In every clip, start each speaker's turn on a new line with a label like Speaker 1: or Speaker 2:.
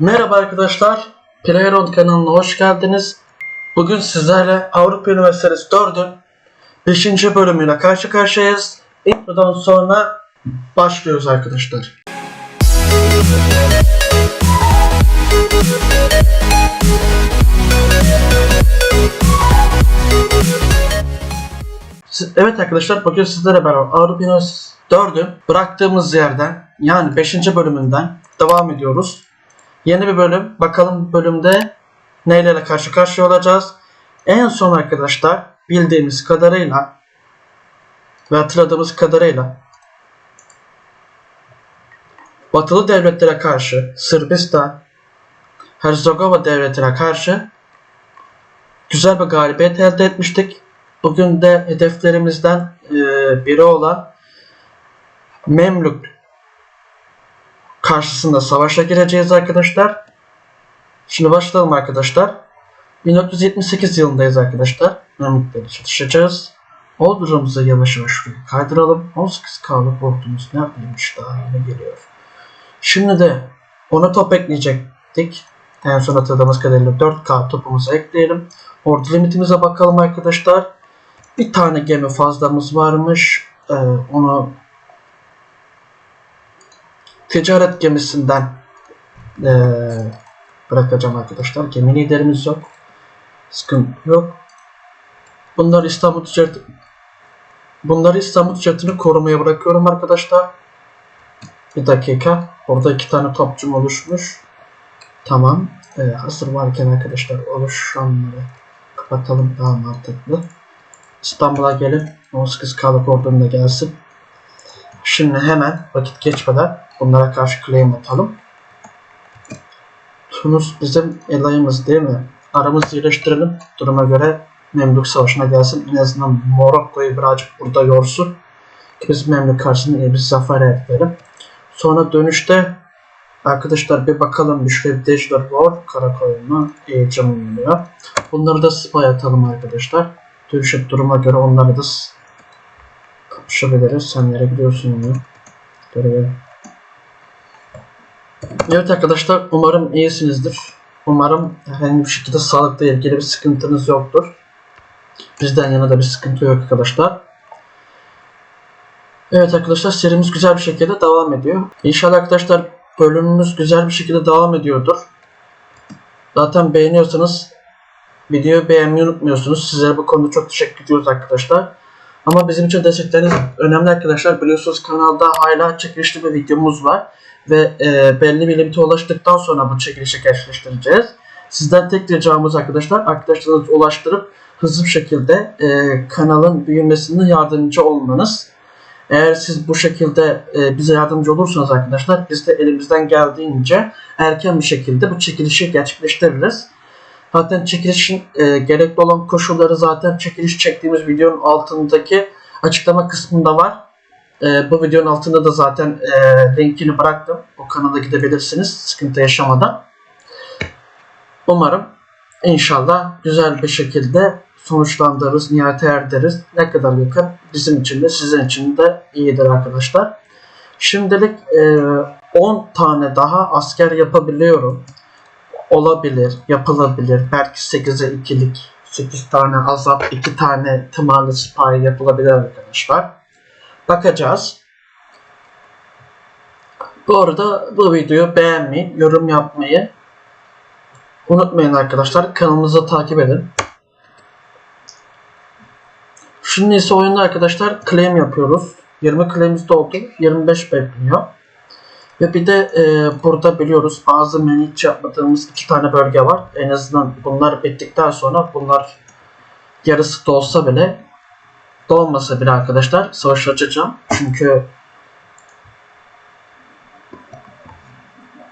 Speaker 1: Merhaba arkadaşlar, PlayerOn kanalına hoş geldiniz. Bugün sizlerle Avrupa Üniversitesi 4'ün 5. bölümüyle karşı karşıyayız. Introdan sonra başlıyoruz arkadaşlar. Evet arkadaşlar bugün sizlere beraber Avrupa Üniversitesi 4'ün bıraktığımız yerden yani 5. bölümünden devam ediyoruz. Yeni bir bölüm. Bakalım bölümde neyle karşı karşıya olacağız. En son arkadaşlar bildiğimiz kadarıyla ve hatırladığımız kadarıyla Batılı devletlere karşı Sırbistan, Herzegova devletine karşı güzel bir galibiyet elde etmiştik. Bugün de hedeflerimizden biri olan Memlük karşısında savaşa gireceğiz arkadaşlar. Şimdi başlayalım arkadaşlar. 1978 yılındayız arkadaşlar. Memlükleri çatışacağız. Ordumuzu yavaş yavaş şuraya kaydıralım. 18 K'lık ordumuz neredeymiş daha yeni geliyor. Şimdi de ona top ekleyecektik. En son hatırladığımız kadarıyla 4K topumuzu ekleyelim. Ordu limitimize bakalım arkadaşlar. Bir tane gemi fazlamız varmış. Ee, onu ticaret gemisinden eee, bırakacağım arkadaşlar. Gemi liderimiz yok. Sıkıntı yok. Bunlar İstanbul ticaret Bunları İstanbul ticaretini korumaya bırakıyorum arkadaşlar. Bir dakika. Orada iki tane topçum oluşmuş. Tamam. Ee, hazır varken arkadaşlar oluşanları kapatalım daha mantıklı. İstanbul'a gelin. 18 kalıp ordum da gelsin. Şimdi hemen vakit geçmeden bunlara karşı claim atalım. Tunus bizim elayımız değil mi? Aramızı iyileştirelim. Duruma göre Memlük Savaşı'na gelsin. En azından Morokko'yu birazcık burada yorsun. Ki biz Memlük karşısında iyi bir zafer elde edelim. Sonra dönüşte arkadaşlar bir bakalım bir Dejder var. Karakoyun'u iyice oluyor. Bunları da spy atalım arkadaşlar. Dönüşe duruma göre onları da kapışabiliriz. Sen nereye gidiyorsun ya? Görelim. Evet arkadaşlar umarım iyisinizdir. Umarım herhangi bir şekilde sağlıkla ilgili bir sıkıntınız yoktur. Bizden yana da bir sıkıntı yok arkadaşlar. Evet arkadaşlar serimiz güzel bir şekilde devam ediyor. İnşallah arkadaşlar bölümümüz güzel bir şekilde devam ediyordur. Zaten beğeniyorsanız videoyu beğenmeyi unutmuyorsunuz. Sizlere bu konuda çok teşekkür ediyoruz arkadaşlar. Ama bizim için destekleriniz önemli arkadaşlar. Biliyorsunuz kanalda hala çekilişli bir videomuz var. Ve e, belli bir limite ulaştıktan sonra bu çekilişi gerçekleştireceğiz. Sizden tek ricamız arkadaşlar, arkadaşlarınızı ulaştırıp hızlı bir şekilde e, kanalın büyümesine yardımcı olmanız. Eğer siz bu şekilde e, bize yardımcı olursanız arkadaşlar, biz de elimizden geldiğince erken bir şekilde bu çekilişi gerçekleştiririz. Zaten çekilişin e, gerekli olan koşulları zaten çekiliş çektiğimiz videonun altındaki açıklama kısmında var. E, bu videonun altında da zaten e, linkini bıraktım. O kanala gidebilirsiniz sıkıntı yaşamadan. Umarım inşallah güzel bir şekilde sonuçlandırırız, nihayete erderiz. Ne kadar yakın bizim için de sizin için de iyidir arkadaşlar. Şimdilik e, 10 tane daha asker yapabiliyorum olabilir, yapılabilir. Belki 8'e 2'lik, 8 tane azap, 2 tane tımarlı spy yapılabilir arkadaşlar. Bakacağız. Bu arada bu videoyu beğenmeyi, yorum yapmayı unutmayın arkadaşlar. Kanalımızı takip edin. Şimdi ise oyunda arkadaşlar claim yapıyoruz. 20 claim'imiz doldu. 25 bekliyor. Ve bir de e, burada biliyoruz bazı hiç yapmadığımız iki tane bölge var. En azından bunlar bittikten sonra bunlar yarısı dolsa bile dolmasa bile arkadaşlar savaş açacağım. Çünkü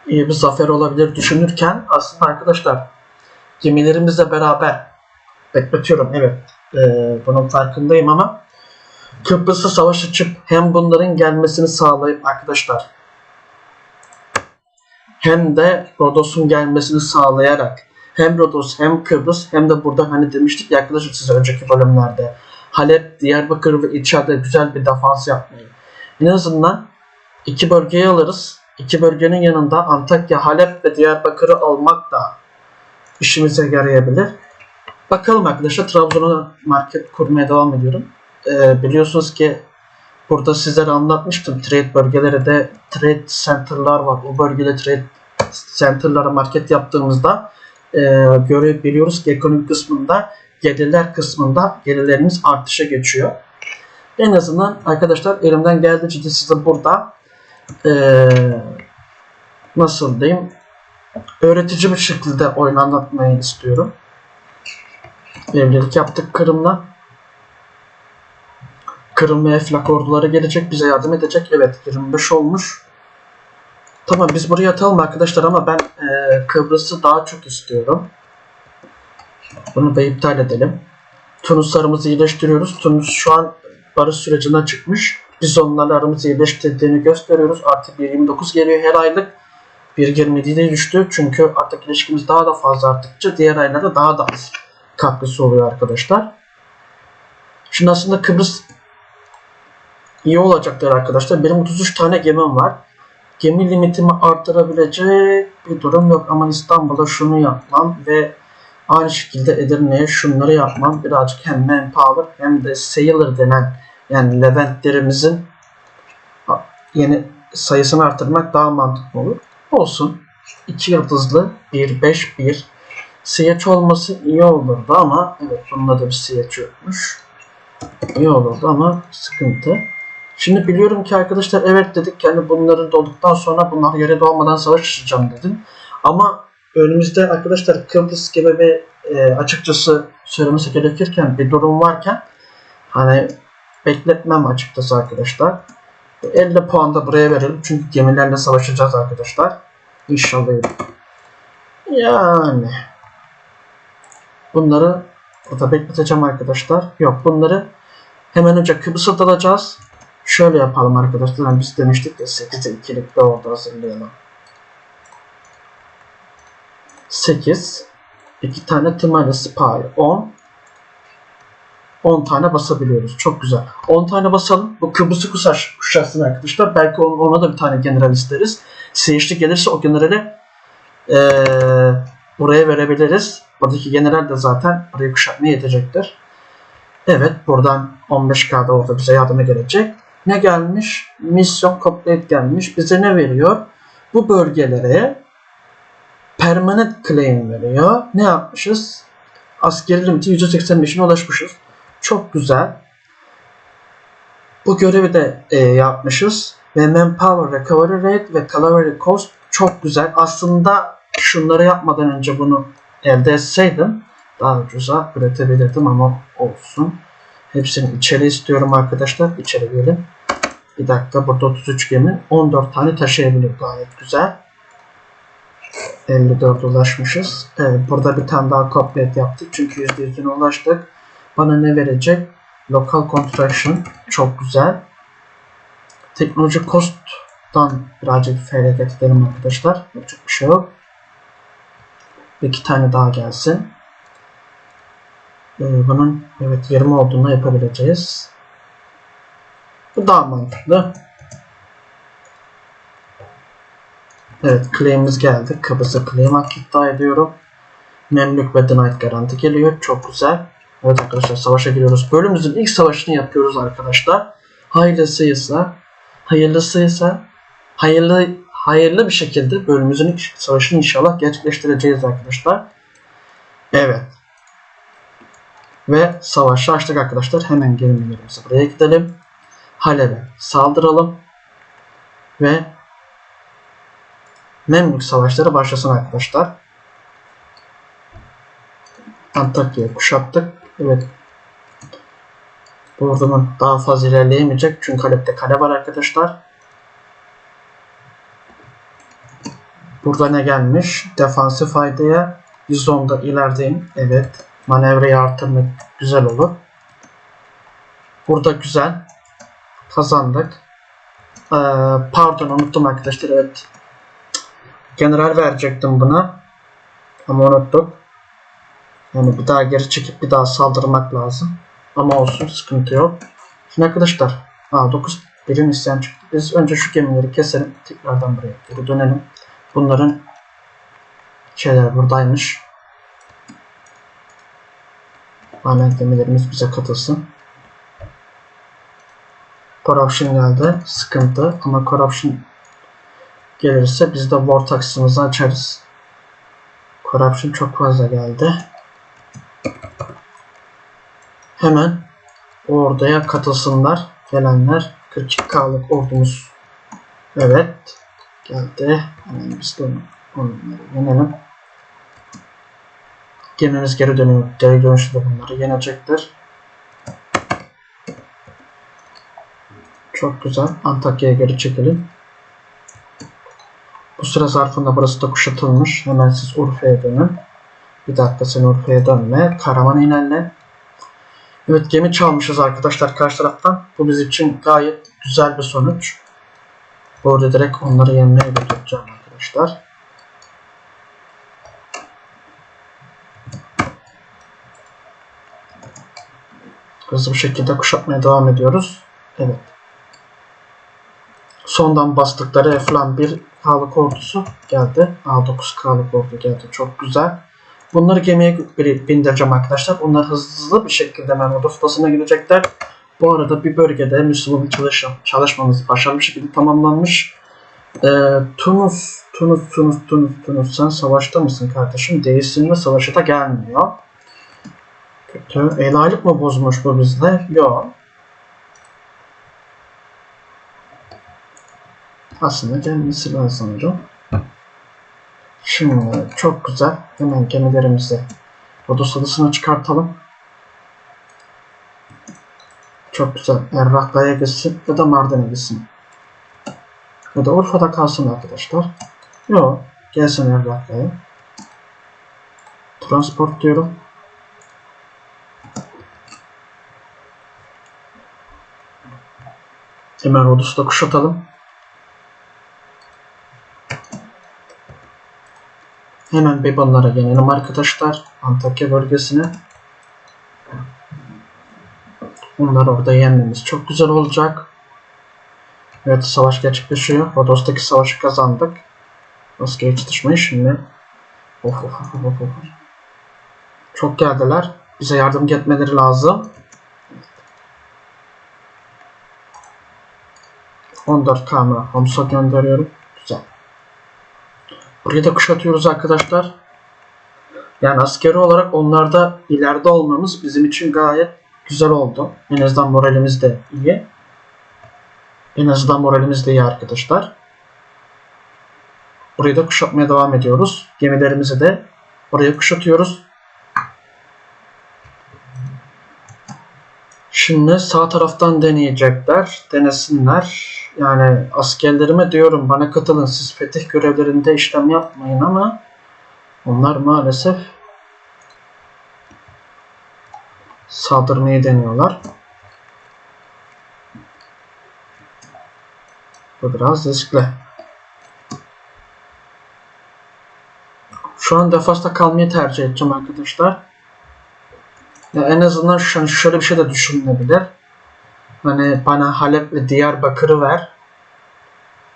Speaker 1: iyi bir zafer olabilir düşünürken aslında arkadaşlar gemilerimizle beraber bekletiyorum evet e, bunun farkındayım ama Kıbrıs'a savaş açıp hem bunların gelmesini sağlayıp arkadaşlar hem de Rodos'un gelmesini sağlayarak hem Rodos hem Kıbrıs hem de burada hani demiştik ya arkadaşlar size önceki bölümlerde Halep, Diyarbakır ve içeride güzel bir defans yapmayı. En azından iki bölgeyi alırız. iki bölgenin yanında Antakya, Halep ve Diyarbakır'ı almak da işimize yarayabilir. Bakalım arkadaşlar Trabzon'a market kurmaya devam ediyorum. Ee, biliyorsunuz ki burada sizlere anlatmıştım. Trade bölgeleri de trade center'lar var. O bölgede trade center'lara market yaptığımızda e, görebiliyoruz ki ekonomik kısmında gelirler kısmında gelirlerimiz artışa geçiyor. En azından arkadaşlar elimden geldiğince de size burada e, nasıl diyeyim öğretici bir şekilde oyun anlatmayı istiyorum. Evlilik yaptık Kırım'la. Kırım ve Eflak orduları gelecek bize yardım edecek. Evet 25 olmuş. Tamam biz buraya atalım arkadaşlar ama ben e, Kıbrıs'ı daha çok istiyorum. Bunu da iptal edelim. Tunuslarımızı iyileştiriyoruz. Tunus şu an barış sürecinden çıkmış. Biz onlarla aramızı iyileştirdiğini gösteriyoruz. Artı 1.29 geliyor her aylık. 1.27'de düştü. Çünkü artık ilişkimiz daha da fazla arttıkça diğer aylarda daha da az katkısı oluyor arkadaşlar. Şimdi aslında Kıbrıs iyi olacaktır arkadaşlar. Benim 33 tane gemim var. Gemi limitimi artırabilecek bir durum yok ama İstanbul'a şunu yapmam ve aynı şekilde Edirne'ye şunları yapmam. Birazcık hem manpower hem de sailor denen yani Leventlerimizin yeni sayısını artırmak daha mantıklı olur. Olsun. 2 yıldızlı 1 5 1 Siyeç olması iyi olurdu ama evet bununla da bir siyeç yokmuş. İyi olurdu ama sıkıntı. Şimdi biliyorum ki arkadaşlar evet dedik yani bunları dolduktan sonra bunlar yere doğmadan savaş açacağım dedin. Ama önümüzde arkadaşlar Kıbrıs gibi bir e, açıkçası söylemesi gerekirken bir durum varken hani bekletmem açıkçası arkadaşlar. 50 puan da buraya verelim çünkü gemilerle savaşacağız arkadaşlar. İnşallah. Yani bunları burada bekleteceğim arkadaşlar. Yok bunları hemen önce Kıbrıs'a dalacağız. Şöyle yapalım arkadaşlar. Yani biz demiştik ya 8'e 2'lik bir orada hazırlayalım. 8 2 tane Timale Spy 10 10 tane basabiliyoruz. Çok güzel. 10 tane basalım. Bu Kıbrıs'ı kusar kuşarsın arkadaşlar. Belki ona da bir tane general isteriz. Seyirci gelirse o generali ee, buraya verebiliriz. Buradaki general de zaten burayı kuşatmaya yetecektir. Evet buradan 15K'da orada bize yardıma gelecek. Ne gelmiş? Misyon complete gelmiş. Bize ne veriyor? Bu bölgelere permanent claim veriyor. Ne yapmışız? Askeri limiti %85'ine ulaşmışız. Çok güzel. Bu görevi de e, yapmışız. Ve manpower recovery rate ve calorie cost çok güzel. Aslında şunları yapmadan önce bunu elde etseydim daha ucuza üretebilirdim ama olsun. Hepsini içeri istiyorum arkadaşlar. İçeri gelin. Bir dakika burada 33 gemi 14 tane taşıyabilir gayet güzel. 54 ulaşmışız. Evet, burada bir tane daha complete yaptık. Çünkü %100'üne ulaştık. Bana ne verecek? Local Contraction. Çok güzel. Teknoloji Cost'tan birazcık feragat edelim arkadaşlar. Yapacak bir şey yok. İki tane daha gelsin. Ee, bunun evet 20 olduğunu yapabileceğiz. Bu daha mantıklı. Evet claim'imiz geldi. Kıbrıs'a claim hak iddia ediyorum. Memlük ve Denied garanti geliyor. Çok güzel. Evet arkadaşlar savaşa giriyoruz. Bölümümüzün ilk savaşını yapıyoruz arkadaşlar. Hayırlısıysa hayırlısıysa hayırlı hayırlı bir şekilde bölümümüzün ilk savaşını inşallah gerçekleştireceğiz arkadaşlar. Evet. Ve savaşı açtık arkadaşlar. Hemen gemilerimize buraya gidelim. Halep'e saldıralım. Ve Memlük savaşları başlasın arkadaşlar. Antakya'yı kuşattık. Evet. Bu ordunun daha fazla ilerleyemeyecek. Çünkü Halep'te kale var arkadaşlar. Burada ne gelmiş? Defansif faydaya 110'da ilerideyim. Evet. Manevrayı artırmak güzel olur. Burada güzel. Kazandık. Ee, pardon unuttum arkadaşlar. Evet. General verecektim buna. Ama unuttuk. Yani bir daha geri çekip bir daha saldırmak lazım. Ama olsun sıkıntı yok. Şimdi arkadaşlar. Aa 9 Birin isyan çıktı. Biz önce şu gemileri keselim. Tekrardan buraya geri dönelim. Bunların şeyler buradaymış. Hala gemilerimiz bize katılsın. Corruption geldi. Sıkıntı. Ama Corruption gelirse biz de Vortex'ımızı açarız. Corruption çok fazla geldi. Hemen orduya katılsınlar. Gelenler 42K'lık ordumuz. Evet. Geldi. Hemen biz de onları yenelim. Gemimiz geri dönüyor. Geri dönüşte bunları yenecektir. Çok güzel. Antakya'ya geri çekelim. Bu süre zarfında burası da kuşatılmış. Hemen siz Urfa'ya dönün. Bir dakika sen Urfa'ya dönme. Karaman ilerle. Evet gemi çalmışız arkadaşlar karşı taraftan. Bu bizim için gayet güzel bir sonuç. Bu arada direkt onları yenmeye götüreceğim arkadaşlar. Hızlı bir şekilde kuşatmaya devam ediyoruz. Evet. Sondan bastıkları falan bir K'lık ordusu geldi. A9 K'lık ordu geldi. Çok güzel. Bunları gemiye bindireceğim arkadaşlar. Onlar hızlı bir şekilde ordu ustasına gidecekler. Bu arada bir bölgede Müslüman bir çalışma, çalışmamız başarılı bir şekilde tamamlanmış. Ee, Tunus, Tunus, Tunus, Tunus, Tunus sen savaşta mısın kardeşim? Değilsin ve savaşa da gelmiyor. Kötü. El aylık mı bozmuş bu bizde? Yok. Aslında gelmesi lazım sanırım. Şimdi çok güzel. Hemen gemilerimizi Rodos adasına çıkartalım. Çok güzel. Errakla'ya gitsin ya da Mardin'e gitsin. Ya da Urfa'da kalsın arkadaşlar. Yok. Gelsin Errakla'ya. Transport diyorum. Hemen Rodos'u da kuşatalım. Hemen Bebanlara gelelim arkadaşlar. Antakya bölgesine. Onları orada yenmemiz çok güzel olacak. Evet savaş gerçekleşiyor. Rodos'taki savaşı kazandık. Askeri çatışmayı şimdi. Of of of of of. Çok geldiler. Bize yardım etmeleri lazım. 14 kamera Homs'a gönderiyorum. Burayı da kuşatıyoruz arkadaşlar. Yani askeri olarak onlarda ileride olmamız bizim için gayet güzel oldu. En azından moralimiz de iyi. En azından moralimiz de iyi arkadaşlar. Burayı da kuşatmaya devam ediyoruz. Gemilerimizi de buraya kuşatıyoruz. Şimdi sağ taraftan deneyecekler. Denesinler. Yani askerlerime diyorum bana katılın. Siz fetih görevlerinde işlem yapmayın ama onlar maalesef saldırmayı deniyorlar. Bu biraz riskli. Şu an defasta kalmayı tercih edeceğim arkadaşlar. Ya en azından şu, şöyle bir şey de düşünülebilir. Hani bana Halep ve Diyarbakır'ı ver.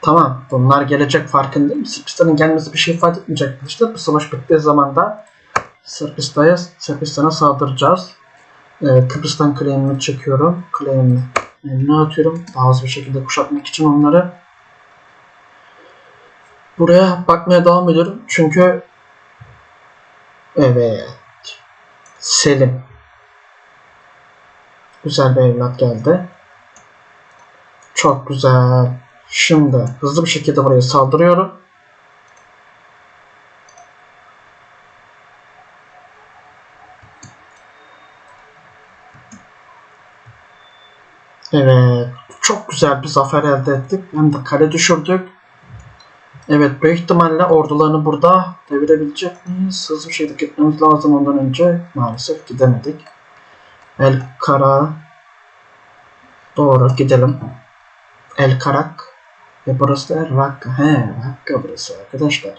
Speaker 1: Tamam bunlar gelecek farkındayım. Sırpistan'ın gelmesi bir şey ifade etmeyecek arkadaşlar. Bu savaş bittiği zaman da Sırpistan'a, Sırpistan'a saldıracağız. Ee, Kıbrıs'tan claim'imi çekiyorum. Claim'imi eline atıyorum. Daha hızlı bir şekilde kuşatmak için onları. Buraya bakmaya devam ediyorum. Çünkü evet Selim Güzel bir evlat geldi. Çok güzel. Şimdi hızlı bir şekilde buraya saldırıyorum. Evet. Çok güzel bir zafer elde ettik. Hem de kale düşürdük. Evet büyük ihtimalle ordularını burada devirebilecek miyiz? Hızlı bir şekilde gitmemiz lazım ondan önce. Maalesef gidemedik. El Kara Doğru gidelim. El Karak ve burası da Rakka. He Rakka burası arkadaşlar.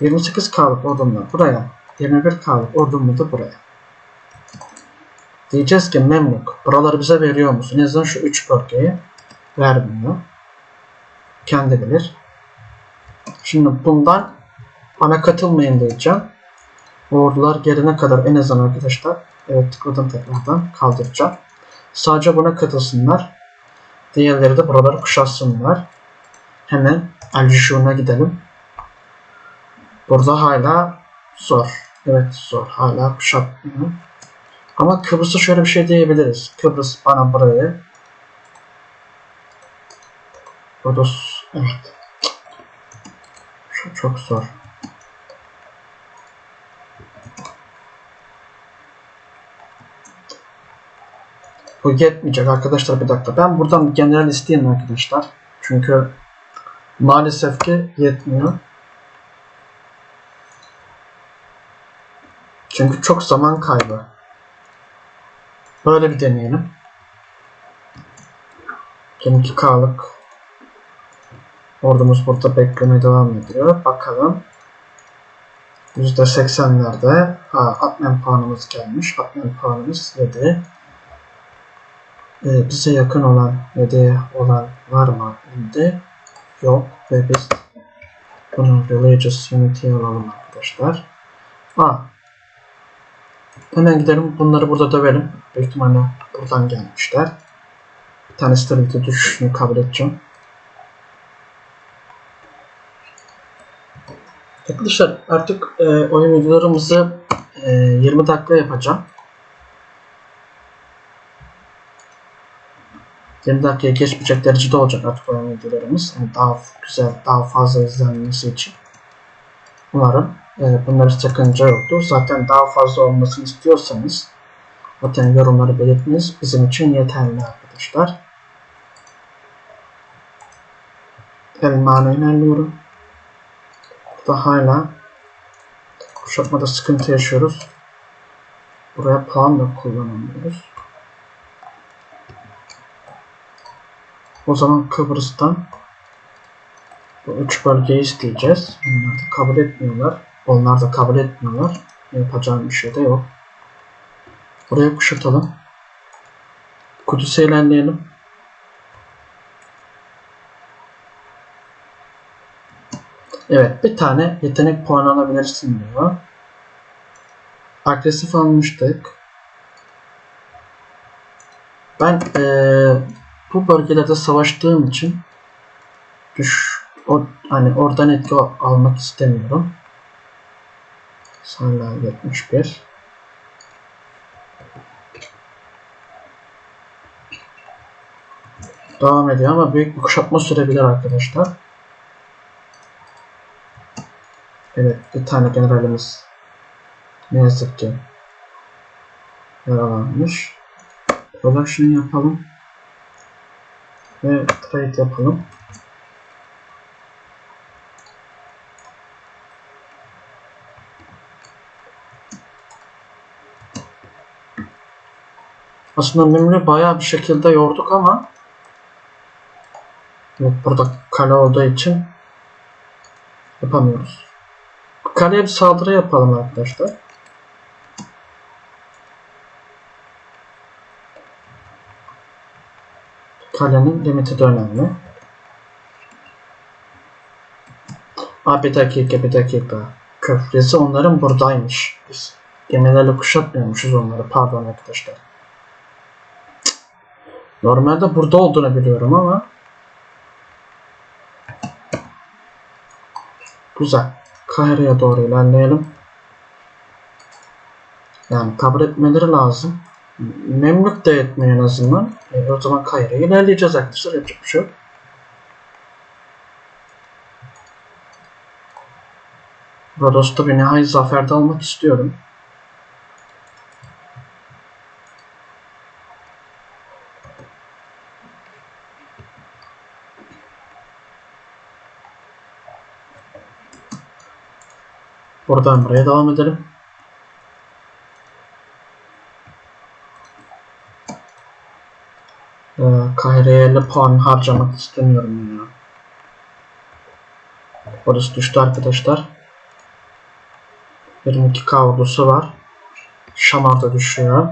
Speaker 1: 28 K'lık ordumla buraya. 21 K'lık ordumla da buraya. Diyeceğiz ki Memluk buraları bize veriyor musun? En şu 3 bölgeyi vermiyor. Kendi bilir. Şimdi bundan bana katılmayın diyeceğim. Ordular gelene kadar en azından arkadaşlar evet tıkladım tekrardan kaldıracağım. Sadece buna katılsınlar. Diğerleri de buraları kuşatsınlar. Hemen Aljuşun'a gidelim. Burada hala zor. Evet zor. Hala kuşatmıyor. Ama Kıbrıs'a şöyle bir şey diyebiliriz. Kıbrıs bana burayı Rodos evet. Şu çok zor. Bu yetmeyecek arkadaşlar bir dakika. Ben buradan bir general isteyeyim arkadaşlar. Çünkü maalesef ki yetmiyor. Çünkü çok zaman kaybı. Böyle bir deneyelim. 22K'lık ordumuz burada beklemeye devam ediyor. Bakalım. %80'lerde. Ha, Atmen puanımız gelmiş. Atmen puanımız 7. Ee, bize yakın olan 7 olan var mı? Şimdi yok. Ve biz bunu Religious Unity'ye alalım arkadaşlar. Ha, Hemen gidelim bunları burada dövelim. Büyük ihtimalle buradan gelmişler. Bir tane stability düşüşünü kabul edeceğim. Arkadaşlar artık e, oyun videolarımızı e, 20 dakika yapacağım. 20 dakikaya geçmeyecek derecede olacak artık oyun videolarımız. Yani daha güzel, daha fazla izlenmesi için. Umarım e, bunların sakınca yoktur. Zaten daha fazla olmasını istiyorsanız zaten yorumları belirtmeniz bizim için yeterli arkadaşlar. Elmanı ilerliyorum. Burada hala kuşatmada sıkıntı yaşıyoruz. Buraya puan da kullanamıyoruz. O zaman Kıbrıs'tan bu üç bölgeyi isteyeceğiz. Onlar da kabul etmiyorlar. Onlar da kabul etmiyorlar. Yapacağım bir şey de yok. Buraya kuşatalım. Kudüs'e ilerleyelim. Evet bir tane yetenek puanı alabilirsin diyor. Agresif almıştık. Ben ee, bu bölgelerde savaştığım için düş o hani oradan etki almak istemiyorum. Hala 71. Devam ediyor ama büyük bir kuşatma sürebilir arkadaşlar. Evet bir tane generalimiz ne yazık ki yaralanmış. Production yapalım ve trade yapalım. Aslında Mimri bayağı bir şekilde yorduk ama evet, burada kale olduğu için yapamıyoruz. Kaleye bir saldırı yapalım arkadaşlar. Kalenin limiti de önemli. Aa, bir dakika bir dakika. Köprüsü onların buradaymış. Biz gemilerle kuşatmıyormuşuz onları. Pardon arkadaşlar. Normalde burada olduğunu biliyorum ama Güzel. Kahire'ye doğru ilerleyelim. Yani kabul etmeleri lazım. Memlük de etmiyor en azından. E, o zaman Kahire'ye ilerleyeceğiz arkadaşlar. Yapacak bir şey yok. Rodos'ta bir nihai zaferde almak istiyorum. Buradan buraya devam edelim. Ee, 50 puan harcamak istemiyorum ya. Orası düştü arkadaşlar. 22k ordusu var. Şamar da düşüyor.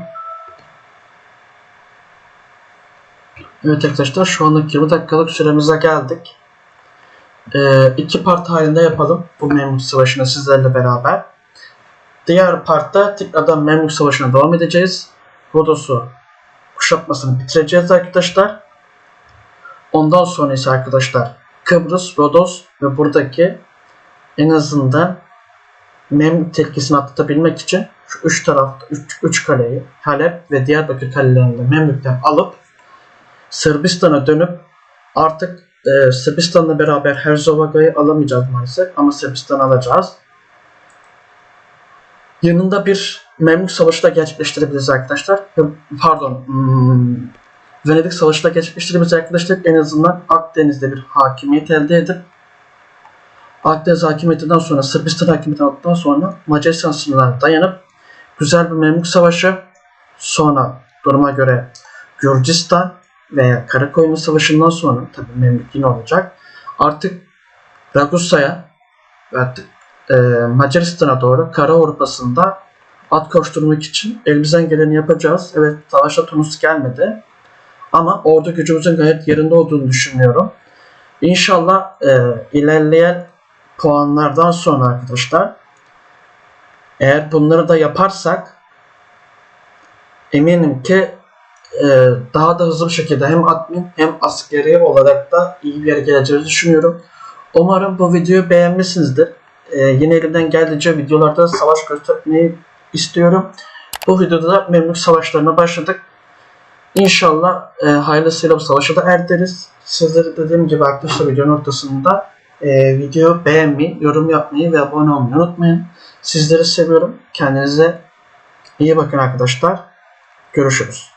Speaker 1: Evet arkadaşlar şu anlık 20 dakikalık süremize geldik. Ee, iki part halinde yapalım bu Memlük Savaşı'nı sizlerle beraber. Diğer partta tekrardan Memlük Savaşı'na devam edeceğiz. Rodos'u kuşatmasını bitireceğiz arkadaşlar. Ondan sonra ise arkadaşlar Kıbrıs, Rodos ve buradaki en azından Memlük tehlikesini atlatabilmek için şu üç tarafta, üç, üç kaleyi Halep ve Diyarbakır kalelerinde Memlük'ten alıp Sırbistan'a dönüp artık e, Sırbistan'la beraber Herzovaga'yı alamayacağız maalesef ama Sırbistan alacağız. Yanında bir Memlük Savaşı da gerçekleştirebiliriz arkadaşlar. Pardon, hmm, Venedik Savaşı da gerçekleştirebiliriz arkadaşlar. En azından Akdeniz'de bir hakimiyet elde edip Akdeniz hakimiyetinden sonra Sırbistan hakimiyeti aldıktan sonra Macaristan sınırlarına dayanıp güzel bir Memlük Savaşı sonra duruma göre Gürcistan veya Karakoyunlu Savaşı'ndan sonra tabii Memlük yine olacak. Artık Ragussa'ya artık e, Macaristan'a doğru Kara Avrupa'sında at koşturmak için elimizden geleni yapacağız. Evet savaşta Tunus gelmedi. Ama ordu gücümüzün gayet yerinde olduğunu düşünüyorum. İnşallah e, ilerleyen puanlardan sonra arkadaşlar eğer bunları da yaparsak eminim ki e, daha da hızlı bir şekilde hem admin hem askeri olarak da iyi bir yere geleceğimizi düşünüyorum. Umarım bu videoyu beğenmişsinizdir. E, yine elimden geldiğince videolarda savaş göstermeyi istiyorum. Bu videoda da Memlük Savaşlarına başladık. İnşallah e, hayırlısıyla bu savaşı da erderiz. Sizleri dediğim gibi arkadaşlar video noktasında e, video beğenmeyi, yorum yapmayı ve abone olmayı unutmayın. Sizleri seviyorum. Kendinize iyi bakın arkadaşlar. Görüşürüz.